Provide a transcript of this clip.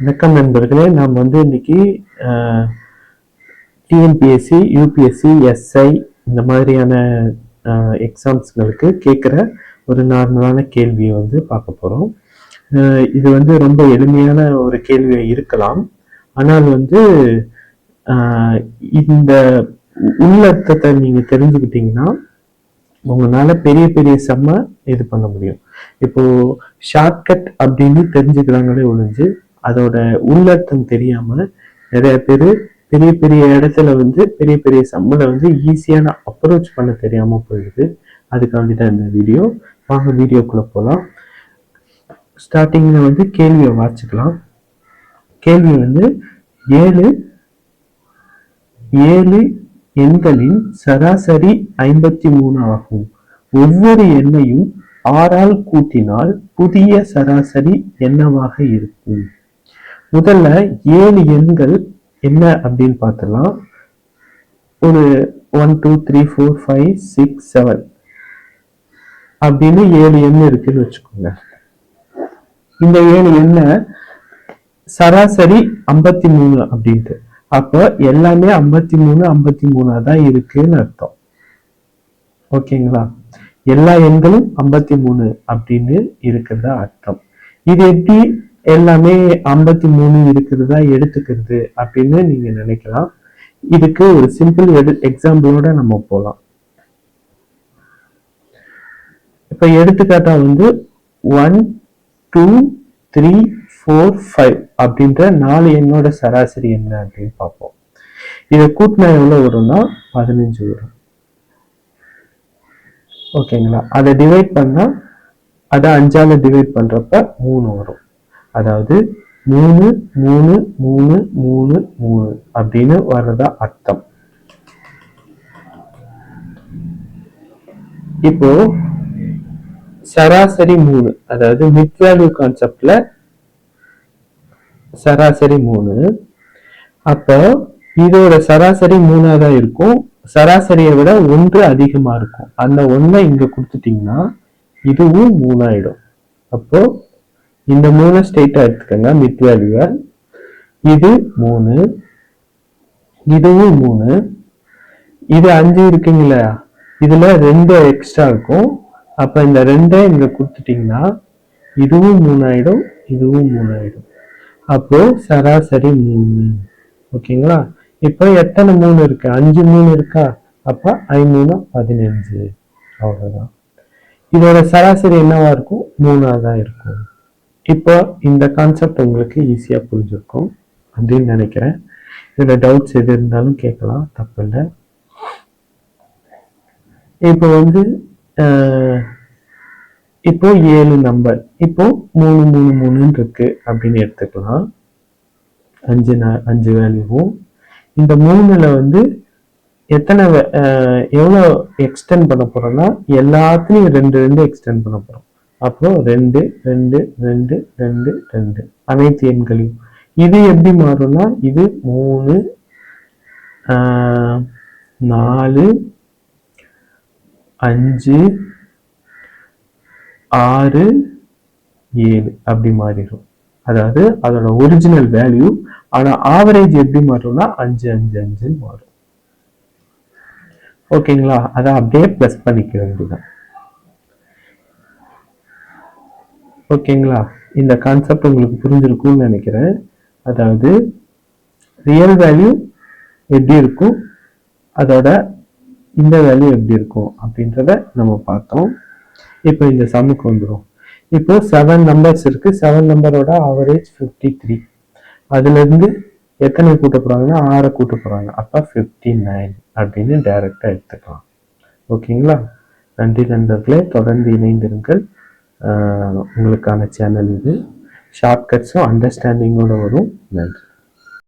வணக்கம் நண்பர்களே நாம் வந்து இன்னைக்கு டிஎன்பிஎஸ்சி யூபிஎஸ்சி எஸ்ஐ இந்த மாதிரியான எக்ஸாம்ஸ்களுக்கு கேட்குற ஒரு நார்மலான கேள்வியை வந்து பார்க்க போகிறோம் இது வந்து ரொம்ப எளிமையான ஒரு கேள்வியாக இருக்கலாம். ஆனால் வந்து ஆஹ் இந்த உள்ளர்த்தத்தை நீங்கள் தெரிஞ்சுக்கிட்டீங்கன்னா உங்களால பெரிய பெரிய செம்ம இது பண்ண முடியும். இப்போ ஷார்ட்கட் அப்படின்னு தெரிஞ்சுக்கிறாங்களே ஒழிஞ்சு அதோட உள்ளர்த்தம் தெரியாம நிறைய பேர் பெரிய பெரிய இடத்துல வந்து பெரிய பெரிய சம்மளை வந்து ஈஸியான அப்ரோச் பண்ண தெரியாம போயிடுது. அதுக்காண்டி தான் இந்த வீடியோ வாங்க வீடியோக்குள்ள போகலாம் ஸ்டார்டிங்ல வந்து கேள்வியை வாசிக்கலாம். கேள்வி வந்து ஏழு ஏழு எண்களின் சராசரி ஐம்பத்தி மூணு ஆகும். ஒவ்வொரு எண்ணையும் ஆறால் கூட்டினால் புதிய சராசரி என்னவாக இருக்கும்? முதல்ல ஏழு எண்கள் என்ன அப்படின்னு பார்த்தலாம் ஒரு one two three four five six seven அப்படின்னு ஏழு எண் இருக்குன்னு வச்சுக்கோங்க. இந்த ஏழு எண்ணை சராசரி ஐம்பத்தி மூணு அப்படின்ட்டு. அப்போ எல்லாமே ஐம்பத்தி மூணு ஐம்பத்தி மூணா தான் இருக்குன்னு அர்த்தம். ஓகேங்களா? எல்லா எண்களும் ஐம்பத்தி மூணு அப்படின்னு இருக்கிறதா அர்த்தம். இது எப்படி எல்லாமே ஐம்பத்தி மூணு இருக்கிறதா எடுத்துக்கிறது அப்படின்னு நீங்க நினைக்கலாம். இதுக்கு ஒரு சிம்பிள் எடு எக்ஸாம்பிளோட நம்ம போகலாம் இப்ப எடுத்துக்காட்டா வந்து one two three four five அப்படின்ற நாலு எண்ணோட சராசரி என்ன அப்படின்னு பார்ப்போம். இதை கூட்டினா எவ்வளோ வரும்னா பதினஞ்சு வரும். ஓகேங்களா? அதை டிவைட் பண்ணால் அதை அஞ்சால் டிவைட் பண்றப்ப மூணு வரும். அதாவது மூணு மூணு மூணு மூணு மூணு அப்படின்னு வர்றதா அர்த்தம். இப்போ சராசரி மூணு அதாவது மிட் வேல்யூ கான்செப்ட்ல சராசரி மூணு. அப்போ இதோட சராசரி மூணா தான் இருக்கும். சராசரியை விட ஒன்று அதிகமா இருக்கும். அந்த ஒன்றை இங்க கொடுத்துட்டீங்கன்னா இதுவும் மூணாயிடும். அப்போ இந்த மூணு ஸ்டேட்டா எடுத்துக்கோங்க மிட் வேல்யூவை இது மூணு இதுவும் மூணு. இது அஞ்சு இருக்குங்களா இதுல ரெண்டு எக்ஸ்ட்ரா இருக்கும். அப்போ இந்த ரெண்டை இங்க கொடுத்துட்டிங்கன்னா இதுவும் மூணாயிடும் இதுவும் மூணாயிடும். அப்போ சராசரி மூணு. ஓகேங்களா? இப்போ எத்தனை மூணு இருக்கு? அஞ்சு மூணு இருக்கா? அப்போ ஐமூணு பதினஞ்சு. அவ்வளோதான் இதோட சராசரி என்னவா இருக்கும்? மூணாக தான் இருக்கும். இப்போ இந்த கான்செப்ட் உங்களுக்கு ஈஸியாக புரிஞ்சிருக்கும் அப்படின்னு நினைக்கிறேன். இதில் டவுட்ஸ் எது இருந்தாலும் கேட்கலாம் தப்பு இல்லை இப்போ வந்து இப்போ ஏழு நம்பர் இப்போ மூணு மூணு மூணுன்னு இருக்கு அப்படின்னு எடுத்துக்கலாம். அஞ்சு அஞ்சு வேல்யூவும் இந்த மூணுல வந்து எத்தனை எவ்வளோ எக்ஸ்டெண்ட் பண்ண போறோம்னா எல்லாத்துலேயும் ரெண்டு ரெண்டு எக்ஸ்டெண்ட் பண்ண போறோம். அப்போ ரெண்டு ரெண்டு ரெண்டு ரெண்டு ரெண்டு. அனைத்து எண்களையும். இது எப்படி மாறும்னா இது மூணு நாலு அஞ்சு ஆறு ஏழு. அப்படி மாறிடும். அதாவது அதோட ஒரிஜினல் வேல்யூ ஆனால் ஆவரேஜ் எப்படி மாறும்னா அஞ்சு அஞ்சு அஞ்சுன்னு மாறும். ஓகேங்களா அதை அப்படியே ப்ளஸ் பண்ணிக்க வேண்டியதான் ஓகேங்களா? இந்த கான்செப்ட் உங்களுக்கு புரிஞ்சிருக்கும்னு நினைக்கிறேன். அதாவது ரியல் வேல்யூ எப்படி இருக்கும்? அதோட இந்த வேல்யூ எப்படி இருக்கும்? அப்படின்றத நம்ம பார்த்தோம். இப்போ இந்த சம்முக்கு வந்துடும் இப்போ செவன் நம்பர்ஸ் இருக்கு. செவன் நம்பரோட ஆவரேஜ் ஃபிஃப்டி த்ரீ அதுலேருந்து எத்தனை கூட்ட போகிறாங்கன்னா ஆறை கூட்ட போகிறாங்க அப்போ ஃபிஃப்டி நைன் அப்படின்னு டைரெக்டாக எடுத்துக்கலாம். ஓகேங்களா? நன்றி நண்பர்களே. தொடர்ந்து இணைந்திருங்கள். உங்களுக்கான சேனல் இது. ஷார்ட்கட்ஸும் அண்டர்ஸ்டாண்டிங்கோட வரும். நன்றி.